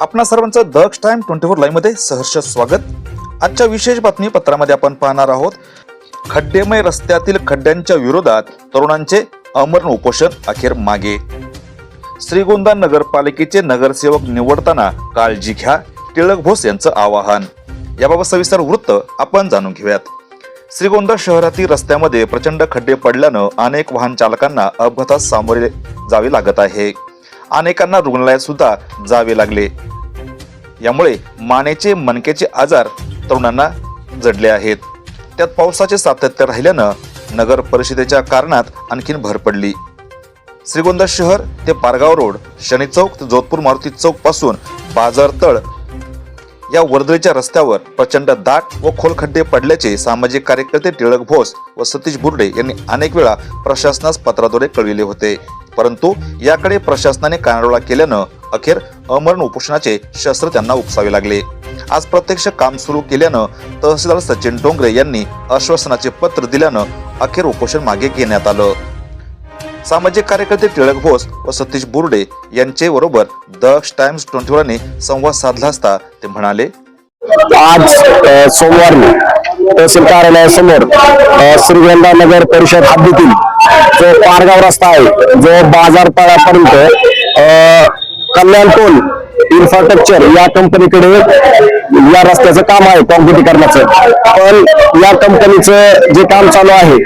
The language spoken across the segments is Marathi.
आपणा सर्वांचं दक्ष टाइम ट्वेंटी फोर लाईव्हमध्ये सहर्ष स्वागत. आजच्या विशेष बातमीपत्रामध्ये आपण पाहणार आहोत खड्डेमय रस्त्यातील खड्ड्यांच्या विरोधात तरुणांचे अमरण उपोषण अखेर मागे. श्रीगोंदा नगरपालिकेचे नगरसेवक निवडताना काळजी घ्या टिळक भोस यांचं आवाहन. याबाबत सविस्तर वृत्त आपण जाणून घेऊयात. श्रीगोंदा शहरातील रस्त्यामध्ये प्रचंड खड्डे पडल्यानं अनेक वाहन चालकांना अपघातात सामोरे जावे लागत आहे. अनेकांना रुग्णालयात सुद्धा जावे लागले. यामुळे मानेचे मनकेचे आजार तरुणांना जडले आहेत. त्यात पावसाचे सातत्य राहिल्यानं नगर परिषदेच्या कारणात आणखीन भर पडली. श्रीगोंदा शहर ते पारगाव रोड शनी चौक ते जोधपूर मारुती चौकपासून बाजारतळ या वर्दळीच्या रस्त्यावर प्रचंड दाट व खोल खड्डे पडल्याचे सामाजिक कार्यकर्ते टिळक भोस व सतीश बुर्डे यांनी अनेक वेळा प्रशासनास पत्राद्वारे कळविले होते. परंतु याकडे प्रशासनाने कानाडोळा केल्यानं अखेर अमरण उपोषणाचे शस्त्र त्यांना उपसावे लागले. आज प्रत्यक्ष काम सुरू केल्यानं तहसीलदार सचिन डोंगरे यांनी आश्वासनाचे पत्र दिल्यानं अखेर उपोषण मागे घेण्यात आलं. सामाजिक कार्यकर्ते टिळक भोस व सतीश बुर्डे यांचे बरोबर दक्ष टाइम्स ट्वेंटी फोरने संवाद साधला असता ते म्हणाले आज सोमवारी तहसील कार्यालयासमोर श्रीगंधा नगर परिषद हद्दीतील जो पारगाव रस्ता आहे जो बाजारतळापर्यंत कल्याण टोल इन्फ्रास्ट्रक्चर या कंपनीकडे या रस्त्याचं काम आहे कॉम्प्युटीकरणाचं पण या कंपनीचं जे काम चालू आहे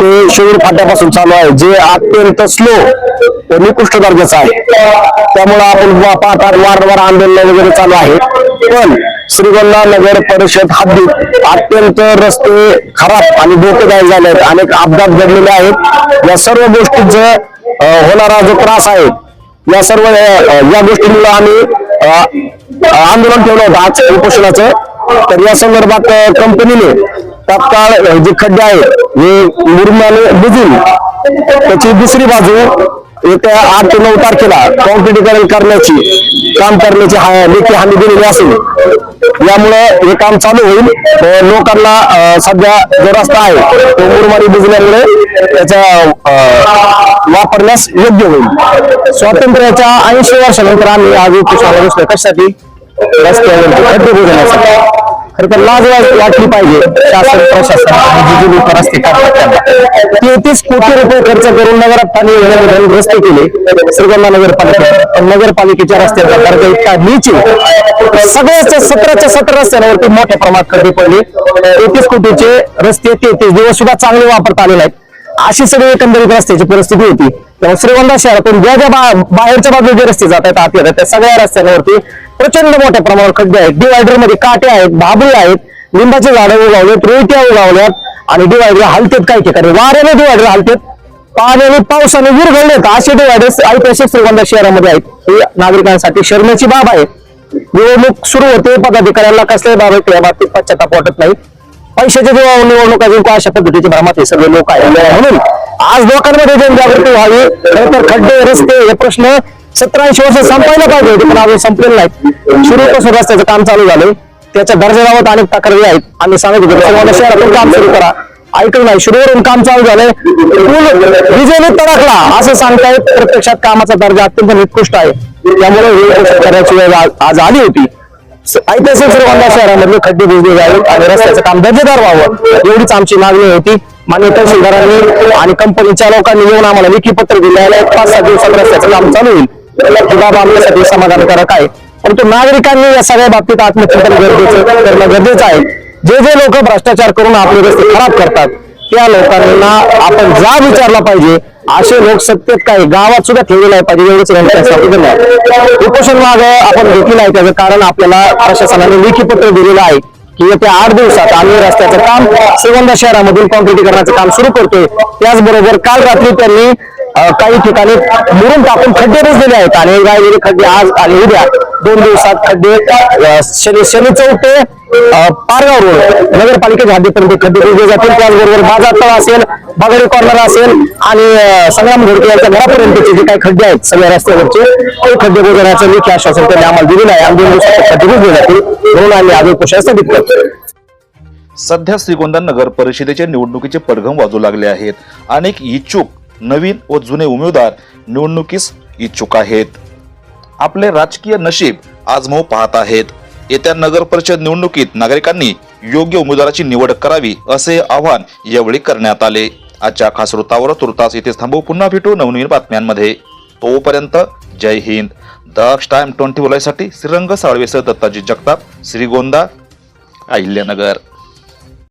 ते शिवीर फाट्यापासून चालू आहे जे अत्यंत स्लो निकृष्ट दर्जाचं आहे. त्यामुळं आपण पाहतात वारंवार आंदोलन वगैरे चालू आहे. पण श्रीगोंदा नगर परिषद हद्दीत अत्यंत रस्ते खराब आणि धोकेदायक झाले आहेत. अनेक अपघात घडलेले आहेत. या सर्व गोष्टींचा होणारा जो त्रास आहे या सर्व या गोष्टींमुळे आम्ही आंदोलन ठेवलं होतं आज उपोषणाचं. तर या संदर्भात कंपनीने तात्काळ जे खड्डे आहेत हे निर्माण बुजून त्याची दुसरी बाजू येत्या आठ ते नऊ तारखेला कॉम्पिटिकरण करण्याची काम करण्याची हा- लेखी हमी दिलेली असेल. यामुळं हे काम चालू होईल. लोकांना सध्या जो रस्ता आहे तो मुरमारी बुजल्यामुळे त्याचा वापरण्यास योग्य होईल. स्वातंत्र्याच्या ऐंशी वर्षानंतर आम्ही आज उपोषणाला बसलो कशासाठी? रस्त्यावरती खड्डे बुजवण्यासाठी तर लाज वाटली पाहिजे. शासन प्रशासन आणि जे जे लोक रस्ते तेहतीस कोटी रुपये खर्च करून नगरात पाणी येण्याबद्दल रस्ते केले. श्रीगोंदा नगरपालिका पण नगरपालिकेच्या रस्त्याचा दर्जा इतका नीच सगळ्याच्या सतराच्या सतरा रस्त्यांवरती मोठ्या प्रमाणात खड्डे पडले. तेहतीस कोटीचे रस्ते तेहतीस दिवस सुद्धा चांगले वापरता आले नाहीत. अशी सगळी एकंदरीत रस्त्याची परिस्थिती होती. तेव्हा श्रीगोंदा शहरातून ज्या ज्या बाहेरच्या बाजूला जे रस्ते जात आहेत आत येतात त्या सगळ्या रस्त्यांवरती प्रचंड मोठ्या प्रमाणावर खड्डे आहेत. डिवायडरमध्ये काटे आहेत बाबुल आहेत लिंबाचे झाडं उगावलेत रोईट्या उगावल्यात आणि डिवायडर हलतेत काही ठिकाणी. वाऱ्याने डिवायडर हलतेत. पाण्याने पावसाने विरघळलेत असे डिवायडर्स ऐतिहासिक श्रीगोंदा शहरामध्ये आहेत. ही नागरिकांसाठी शर्मेची बाब आहे. निवडणूक सुरू होते पदाधिकाऱ्यांना कसल्याही बाबत या बाबतीत पश्चाताप वाटत नाही. पैशाच्या जेव्हा निवडणुका जिंकू अशा पद्धतीचे भ्रमात हे सगळे लोक आहेत. म्हणून आज लोकांमध्ये जनजागृती व्हावी खरं तर खड्डे रस्ते हे प्रश्न सतराऐंशी वर्ष संपायला पाहिजे होते पण अजून संपलेले नाहीत. सुरूपासून रस्त्याचं काम चालू झालं त्याच्या दर्जाबाबत अनेक तक्रारी आहेत. आम्ही सांगत होतो शहरातून काम सुरू करा. ऐकलं नाही सुरूवरून काम चालू झालंय. पूल विजेने तडकला असं सांगतायत. प्रत्यक्षात कामाचा दर्जा अत्यंत निकृष्ट आहे. त्यामुळे ही गोष्ट करायची वेळ आज आली होती. ऐतिहासिक श्रीगोंदा शहरामधले खड्डे भिजले जावेत आणि रस्त्याचं काम दर्जेदार व्हावं. एवढीच आमची मागणी होती. मान्य तहसीलदारांनी आणि कंपनीच्या लोकांनी येऊन आम्हाला लेखी पत्र दिले. आहे पाच सहा दिवसात रस्त्याचं काम चालू होईल. ही बाब आमच्यासाठी समाधानकारक आहे. परंतु नागरिकांनी या सगळ्या बाबतीत आत्मचिंतन गरजेचं करणं गरजेचं आहे. जे जे लोक भ्रष्टाचार करून आपले रस्ते खराब करतात त्या लोकांना आपण जा विचारला पाहिजे. असे लोक सत्तेत काही गावात सुद्धा ठेवले नाही पाहिजे एवढंच रंगशास्त्र उपोषण माग आपण घेतलेलं आहे. त्याचं कारण आपल्याला प्रशासनाने लेखी पत्र दिलेलं आहे की येत्या आठ दिवसात आम्ही रस्त्याचं काम श्रीगोंदा शहरामधील कॉन्क्रिटीकरणाचं काम सुरू करतोय. त्याचबरोबर काल रात्री त्यांनी काही ठिकाणी मुरून टाकून खड्डे रचलेले आहेत. आणि राहिलेले खड्डे आज आणि उद्या. दोन दिवसात खड्डे शनी शनी चौक ते पारगाव रोड नगरपालिकेच्या हद्दीपर्यंत खड्डे बुजले जातील. त्याचबरोबर बाजार तळ असेल बागडी कॉर्नर असेल आणि संग्राम घोडके यांच्या घरापर्यंतचे जे काही खड्डे आहेत सगळ्या रस्त्यावरचे ते खड्डे बुजवण्याचं लेखी आश्वासन त्यांनी आम्हाला दिलेलं आहे. आणि दोन दिवसात खड्डे बुजले जातील. म्हणून आम्ही आज उपोषण स्थगित करतो सध्या श्रीगोंदा नगर परिषदेच्या निवडणुकीचे पडघम वाजू लागले आहेत. अनेक इच्छुक नवीन व जुने उमेदवार निवडणुकीस इच्छुक आहेत. आपले राजकीय नशीब आजमावू पाहत आहेत. येत्या नगर परिषद निवडणुकीत नागरिकांनी योग्य उमेदवाराची निवड करावी असे आवाहन यावेळी करण्यात आले. आजच्या खास वृत्तावर तुर्तास इथेच थांबू. पुन्हा भेटू नवनवीन बातम्यांमध्ये. तोपर्यंत जय हिंद. दक्ष टाइम ट्वेंटी साठी श्रीरंग साळवेसह दत्ताजी जगताप श्रीगोंदा अहिल्यानगर.